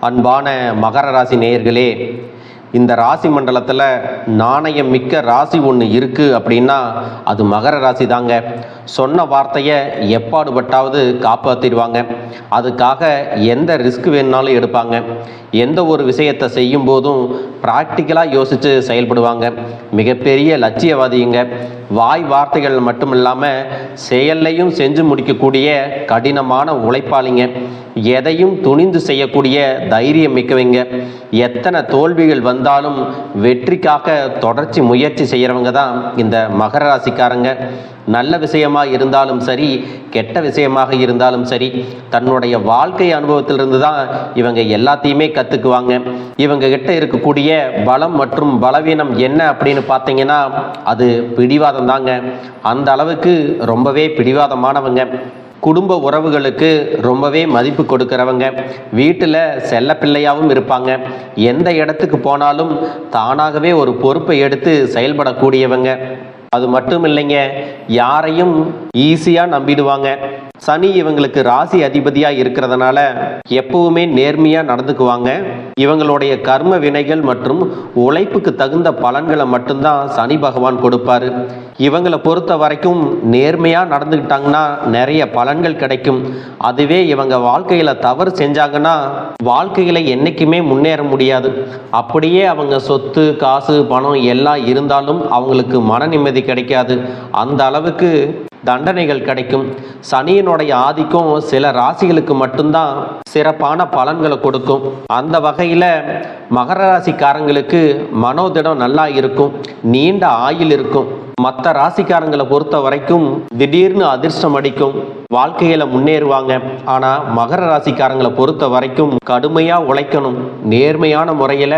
அன்பான மகர ராசி நேயர்களே இந்த ராசி மண்டலத்தில் நாணயம் மிக்க ராசி ஒன்று இருக்குது அப்படின்னா அது மகர ராசி தாங்க சொன்ன வார்த்தையை எப்பாடுபட்டாவது காப்பாற்றிடுவாங்க அதுக்காக எந்த ரிஸ்க் வேணுனாலும் எடுப்பாங்க. எந்த ஒரு விஷயத்தை செய்யும் போதும் ப்ராக்டிக்கலாக யோசித்து செயல்படுவாங்க. மிகப்பெரிய லட்சியவாதிங்க. வாய் வார்த்தைகள் மட்டும் இல்லாமல் செயல்லையும் செஞ்சு முடிக்கக்கூடிய கடினமான உழைப்பாளிங்க. எதையும் துணிந்து செய்யக்கூடிய தைரியம் மிக்கவங்க. எத்தனை தோல்விகள் வந்தாலும் வெற்றிக்காக தொடர்ச்சி முயற்சி செய்கிறவங்க தான் இந்த மகர ராசிக்காரங்க. நல்ல விஷயமாக இருந்தாலும் சரி கெட்ட விஷயமாக இருந்தாலும் சரி தன்னுடைய வாழ்க்கை அனுபவத்திலிருந்து தான் இவங்க எல்லாத்தையுமே கற்றுக்குவாங்க இவங்க கிட்ட இருக்கக்கூடிய பலம் மற்றும் பலவீனம் என்ன அப்படின்னு பார்த்தீங்கன்னா அது பிடிவாதம் தாங்க. அந்த அளவுக்கு ரொம்பவே பிடிவாதமானவங்க. குடும்ப உறவுகளுக்கு ரொம்பவே மதிப்பு கொடுக்கிறவங்க. வீட்டில் செல்ல பிள்ளையாகவும் இருப்பாங்க. எந்த இடத்துக்கு போனாலும் தானாகவே ஒரு பொறுப்பை எடுத்து செயல்படக்கூடியவங்க. அது மட்டும் இல்லைங்க யாரையும் ஈஸியாக நம்பிடுவாங்க. சனி இவங்களுக்கு ராசி அதிபதியாக இருக்கிறதுனால எப்பவுமே நேர்மையாக நடந்துக்குவாங்க. இவங்களுடைய கர்ம வினைகள் மற்றும் உழைப்புக்கு தகுந்த பலன்களை மட்டும்தான் சனி பகவான் கொடுப்பாரு. இவங்களை பொறுத்த வரைக்கும் நேர்மையாக நடந்துக்கிட்டாங்கன்னா நிறைய பலன்கள் கிடைக்கும். அதுவே இவங்க வாழ்க்கையில் தவறு செஞ்சாங்கன்னா வாழ்க்கையில் என்றைக்குமே முன்னேற முடியாது. அப்படியே அவங்க சொத்து காசு பணம் எல்லாம் இருந்தாலும் அவங்களுக்கு மன நிம்மதி கிடைக்காது. அந்த அளவுக்கு தண்டனைகள் கிடைக்கும். சனியினுடைய ஆதிக்கம் சில ராசிகளுக்கு மட்டும்தான் சிறப்பான பலன்களை கொடுக்கும். அந்த வகையில் மகர ராசிக்காரங்களுக்கு மனோதிடம் நல்லா இருக்கும். நீண்ட ஆயுள் இருக்கும். மற்ற ராசிக்காரங்களை பொறுத்த வரைக்கும் திடீர்னு அதிர்ஷ்டம் அடிக்கும். வாழ்க்கையில முன்னேறுவாங்க. ஆனா மகர ராசிக்காரங்களை பொறுத்த வரைக்கும் கடுமையா உழைக்கணும். நேர்மையான முறையில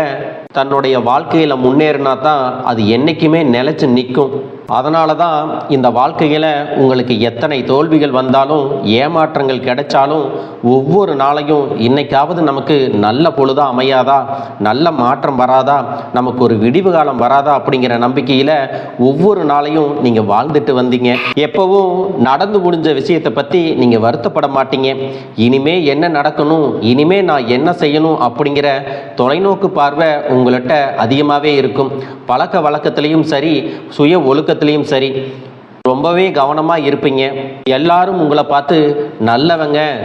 தன்னுடைய வாழ்க்கையில முன்னேறினா தான் அது என்னைக்குமே நிலைச்சு நிற்கும். அதனால தான் இந்த வாழ்க்கையில் உங்களுக்கு எத்தனை தோல்விகள் வந்தாலும் ஏமாற்றங்கள் கிடைச்சாலும் ஒவ்வொரு நாளையும் இன்னைக்காவது நமக்கு நல்ல பொழுதாக அமையாதா? நல்ல மாற்றம் வராதா? நமக்கு ஒரு விடிவு காலம் வராதா? அப்படிங்கிற நம்பிக்கையில் ஒவ்வொரு நாளையும் நீங்கள் வாழ்ந்துட்டு வந்தீங்க. எப்பவும் நடந்து முடிஞ்ச விஷயத்தை பற்றி நீங்கள் வருத்தப்பட மாட்டீங்க. இனிமே என்ன நடக்கணும்? இனிமே நான் என்ன செய்யணும்? அப்படிங்கிற தொலைநோக்கு பார்வை உங்கள்கிட்ட அதிகமாகவே இருக்கும். பழக்க வழக்கத்திலையும் சரி சுய ஒழுக்க ஒழுக்கத்திலையும் சரி. ரொம்பவே கவனமாக இருப்பீங்க. எல்லாரும் உங்களை பார்த்து நல்லவங்க.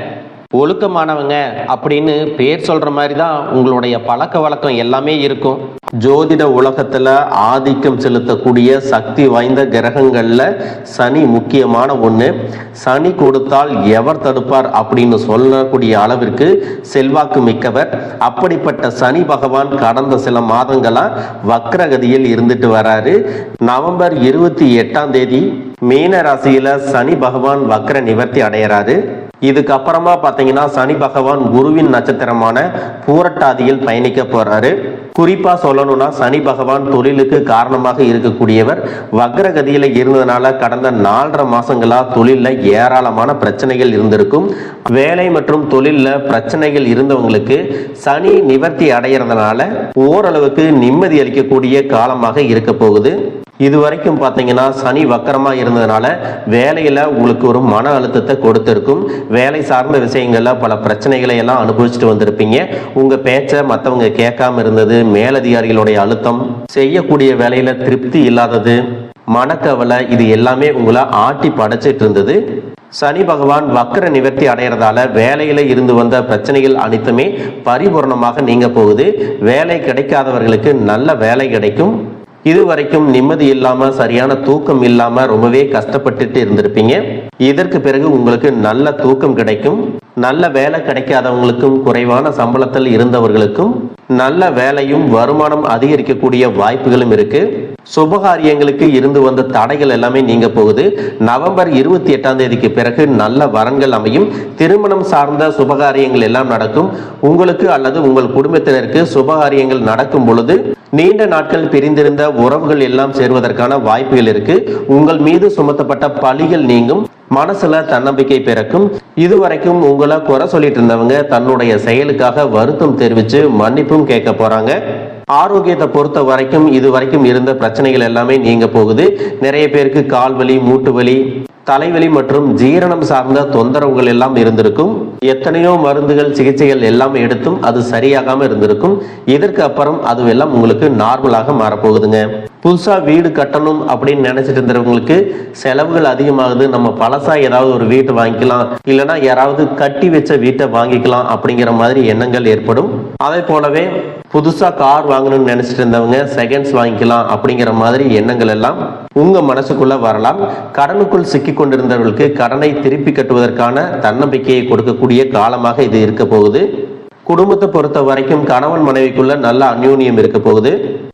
ஒழுக்கமானவங்க அப்படின்னு பேர் சொல்ற மாதிரி தான் உங்களுடைய பழக்க வழக்கம் எல்லாமே இருக்கும். ஜோதிட உலகத்துல ஆதிக்கம் செலுத்தக்கூடிய சக்தி வாய்ந்த கிரகங்கள்ல சனி முக்கியமான ஒண்ணு. சனி கொடுத்தால் எவர் தடுப்பார் அப்படின்னு சொல்லக்கூடிய அளவிற்கு செல்வாக்கு மிக்கவர். அப்படிப்பட்ட சனி பகவான் கடந்த சில மாதங்களா வக்ரகதியில் இருந்துட்டு வராரு. நவம்பர் இருபத்தி எட்டாம் தேதி மீன ராசியில சனி பகவான் வக்ர நிவர்த்தி அடையிறாரு. இதுக்கப்புறமா பார்த்தீங்கன்னா சனி பகவான் குருவின் நட்சத்திரமான பூரட்டாதியில் பயணிக்க போறாரு. குறிப்பா சொல்லணும்னா சனி பகவான் தொழிலுக்கு காரணமாக இருக்கக்கூடியவர் வக்ரகதியில இருந்ததுனால கடந்த நாலரை மாசங்களா தொழில ஏராளமான பிரச்சனைகள் இருந்திருக்கும். வேலை மற்றும் தொழில பிரச்சனைகள் இருந்தவங்களுக்கு சனி நிவர்த்தி அடைகிறதுனால ஓரளவுக்கு நிம்மதி அளிக்கக்கூடிய காலமாக இருக்க போகுது. இது வரைக்கும் பார்த்தீங்கன்னா சனி வக்கரமாக இருந்ததுனால வேலையில் உங்களுக்கு ஒரு மன அழுத்தத்தை கொடுத்துருக்கும். வேலை சார்ந்த விஷயங்களில் பல பிரச்சனைகளை எல்லாம் அனுபவிச்சுட்டு வந்திருப்பீங்க. உங்கள் பேச்சை மற்றவங்க கேட்காம இருந்தது மேலதிகாரிகளுடைய அழுத்தம் செய்யக்கூடிய வேலையில் திருப்தி இல்லாதது மனக்கவலை இது எல்லாமே உங்களை ஆட்டி படைச்சிட்டு இருந்தது. சனி பகவான் வக்கர நிவர்த்தி அடைகிறதால வேலையில இருந்து வந்த பிரச்சனைகள் அனைத்துமே பரிபூர்ணமாக நீங்க போகுது. வேலை கிடைக்காதவர்களுக்கு நல்ல வேலை கிடைக்கும். இது வரைக்கும் நிம்மதி இல்லாம சரியான தூக்கம் இல்லாம ரொம்பவே கஷ்டப்பட்டுட்டு இருந்திருப்பீங்க. இதற்கு பிறகு உங்களுக்கு நல்ல தூக்கம் கிடைக்கும். நல்ல வேலை கிடைக்காதவங்களுக்கும் குறைவான சம்பளத்தில் இருந்தவர்களுக்கும் நல்ல வேலையும் வருமானம் அதிகரிக்கக்கூடிய வாய்ப்புகளும் இருக்கு. சுபகாரியங்களுக்கு இருந்து வந்த தடைகள் எல்லாமே நீங்க போகுது. நவம்பர் இருபத்தி எட்டாம் தேதிக்கு பிறகு நல்ல வரன்கள் அமையும். திருமணம் சார்ந்த சுபகாரியங்கள் எல்லாம் நடக்கும். உங்களுக்கு அல்லது உங்கள் குடும்பத்தினருக்கு சுபகாரியங்கள் நடக்கும் பொழுது நீண்ட நாட்கள் பிரிந்திருந்த உறவுகள் எல்லாம் சேர்வதற்கான வாய்ப்புகள் இருக்கு. உங்கள் மீது சுமத்தப்பட்ட பழிகள் நீங்கும். மனசுல தன்னம்பிக்கை பிறக்கும். இதுவரைக்கும் உங்களை குறை சொல்லிட்டு இருந்தவங்க தன்னுடைய செயலுக்காக வருத்தம் தெரிவிச்சு மன்னிப்பும் கேட்க போறாங்க. ஆரோக்கியத்தை பொறுத்த வரைக்கும் இது வரைக்கும் இருந்த பிரச்சனைகள் எல்லாமே நீங்க போகுது. நிறைய பேருக்கு கால் வலி மூட்டு வலி தலைவலி மற்றும் ஜீரணம் சார்ந்த தொந்தரவுகள் எல்லாம் இருந்திருக்கும். எத்தனையோ மருந்துகள் சிகிச்சைகள் எல்லாம் எடுத்தும் அது சரியாகாம இருந்திருக்கும். இதற்கு அப்புறம் அதுவெல்லாம் உங்களுக்கு நார்மலாக மாறப்போகுதுங்க. புதுசா வீடு கட்டணும் அப்படின்னு நினைச்சிட்டு இருந்தவங்களுக்கு செலவுகள் அதிகமாகுது. நம்ம பழசா ஏதாவது ஒரு வீட்டை வாங்கிக்கலாம். இல்லைன்னா யாராவது கட்டி வச்ச வீட்டை வாங்கிக்கலாம் அப்படிங்கிற மாதிரி எண்ணங்கள் ஏற்படும். அதே போலவே புதுசாக கார் வாங்கணும்னு நினைச்சிட்டு இருந்தவங்க செகண்ட்ஸ் வாங்கிக்கலாம் அப்படிங்கிற மாதிரி எண்ணங்கள் எல்லாம் உங்கள் மனசுக்குள்ளே வரலாம். கடனுக்குள் சிக்கி கொண்டிருந்தவர்களுக்கு கடனை திருப்பி கட்டுவதற்கான தன்னம்பிக்கையை கொடுக்கக்கூடிய காலமாக இது இருக்க போகுது. குடும்பத்தை பொறுத்த வரைக்கும் கணவன் மனைவிக்குள்ள நல்ல அந்யூன்யம் இருக்க போகுது.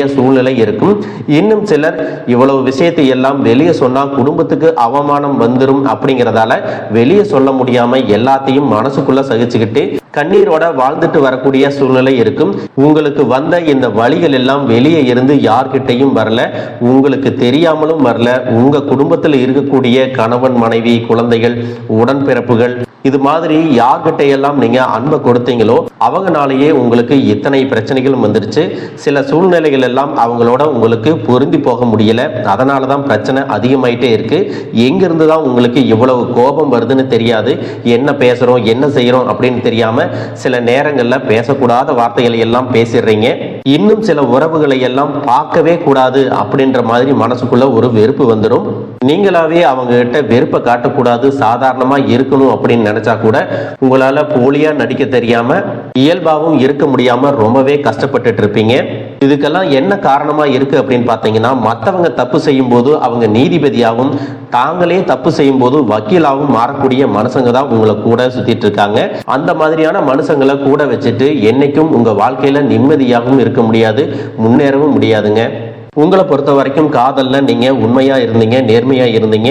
சூழ்நிலை இருக்கும். இன்னும் சிலர் இவ்வளவு விஷயத்தை எல்லாம் வெளியே சொன்னா குடும்பத்துக்கு அவமானம் வந்துரும் அப்படிங்கிறதால வெளியே சொல்ல முடியாம எல்லாத்தையும் மனசுக்குள்ள சகிச்சுக்கிட்டு கண்ணீரோட வாழ்ந்துட்டு வரக்கூடிய சூழ்நிலை இருக்கும். உங்களுக்கு வந்த இந்த வழிகள் எல்லாம் வெளியே இருந்து யார்கிட்டையும் வரல. உங்களுக்கு தெரியாமலும் வரல. உங்க குடும்பத்தில் இருக்கக்கூடிய கணவன் மனைவி குழந்தைகள் உடன்பிறப்புகள் இது மாதிரி யார்கிட்ட எல்லாம் நீங்க அன்பை கொடுத்தீங்களோ அவங்கனாலேயே உங்களுக்கு இத்தனை பிரச்சனைகளும் வந்துருச்சு. சில சூழ்நிலைகள் எல்லாம் அவங்களோட உங்களுக்கு பொருந்தி போக முடியல. அதனால தான் பிரச்சனை அதிகமாயிட்டே இருக்கு. எங்கிருந்து தான் உங்களுக்கு இவ்வளவு கோபம் வருதுன்னு தெரியாது. என்ன பேசுறோம் என்ன செய்யறோம் அப்படின்னு தெரியாம சில நேரங்கள்ல பேசக்கூடாத வார்த்தைகளை எல்லாம் பேசிடுறீங்க. இன்னும் சில உறவுகளை எல்லாம் பார்க்கவே கூடாது அப்படின்ற மாதிரி மனசுக்குள்ள ஒரு வெறுப்பு வந்துடும் நீங்களாவே அவங்க கிட்ட வெறுப்பை காட்டக்கூடாது. சாதாரணமா இருக்கணும் அப்படின்னு நினைச்சா கூட உங்களால போலியா நடிக்க தெரியாம இயல்பாகவும் இருக்க முடியாம ரொம்பவே கஷ்டப்பட்டுட்டு இருப்பீங்க. இதுக்கெல்லாம் என்ன காரணமா இருக்கு அப்படின்னு பாத்தீங்கன்னா மத்தவங்க தப்பு செய்யும் போது அவங்க நீதிபதியாகவும் தாங்களே தப்பு செய்யும் போது வக்கீலாகவும் மாறக்கூடிய மனுஷங்க தான் உங்களை கூட சுத்திட்டு இருக்காங்க. அந்த மாதிரியான மனுஷங்களை கூட வச்சுட்டு என்னைக்கும் உங்க வாழ்க்கையில நிம்மதியாகவும் இருக்க முடியாது முன்னேறவும் முடியாதுங்க. உங்களை பொறுத்த வரைக்கும் காதல்ல நீங்க உண்மையா இருந்தீங்க நேர்மையா இருந்தீங்க.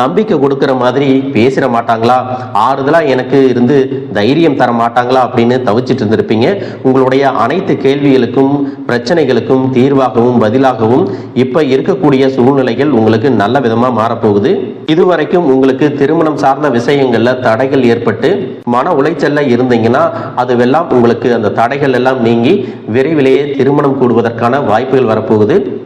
நம்பிக்கை கொடுக்குற மாதிரி பேசிட மாட்டாங்களா? ஆறுதலா எனக்கு இருந்து தைரியம் தர மாட்டாங்களா அப்படின்னு தவிச்சிட்டு இருந்திருப்பீங்க. உங்களுடைய அனைத்து கேள்விகளுக்கும் பிரச்சனைகளுக்கும் தீர்வாகவும் பதிலாகவும் இப்ப இருக்கக்கூடிய சூழ்நிலைகள் உங்களுக்கு நல்ல விதமா மாறப்போகுது. இதுவரைக்கும் உங்களுக்கு திருமணம் சார்ந்த விஷயங்கள்ல தடைகள் ஏற்பட்டு மன உளைச்சல்ல இருந்தீங்கன்னா அதுவெல்லாம் உங்களுக்கு அந்த தடைகள் எல்லாம் நீங்கி விரைவிலேயே திருமணம் கூடுவதற்கான வாய்ப்புகள் வரப்போகுது.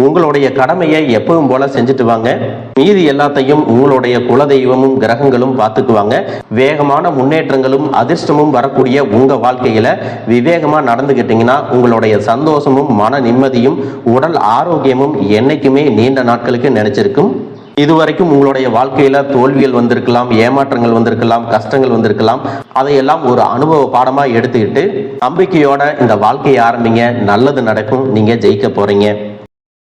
உங்களுடைய கடமையை எப்பவும் போல செஞ்சுட்டு வாங்க. மீதி எல்லாத்தையும் உங்களுடைய குலதெய்வமும் கிரகங்களும் பார்த்துக்குவாங்க வேகமான முன்னேற்றங்களும் அதிர்ஷ்டமும் வரக்கூடிய உங்க வாழ்க்கையில விவேகமா நடந்துகிட்டீங்கன்னா உங்களுடைய சந்தோஷமும் மன நிம்மதியும் உடல் ஆரோக்கியமும் என்னைக்குமே நீண்ட நாட்களுக்கு நினைச்சிருக்கும். இதுவரைக்கும் உங்களுடைய வாழ்க்கையில தோல்விகள் வந்திருக்கலாம் ஏமாற்றங்கள் வந்திருக்கலாம் கஷ்டங்கள் வந்திருக்கலாம். அதையெல்லாம் ஒரு அனுபவ பாடமா எடுத்துக்கிட்டு நம்பிக்கையோட இந்த வாழ்க்கையை ஆரம்பிங்க. நல்லது நடக்கும். நீங்க ஜெயிக்க போறீங்க.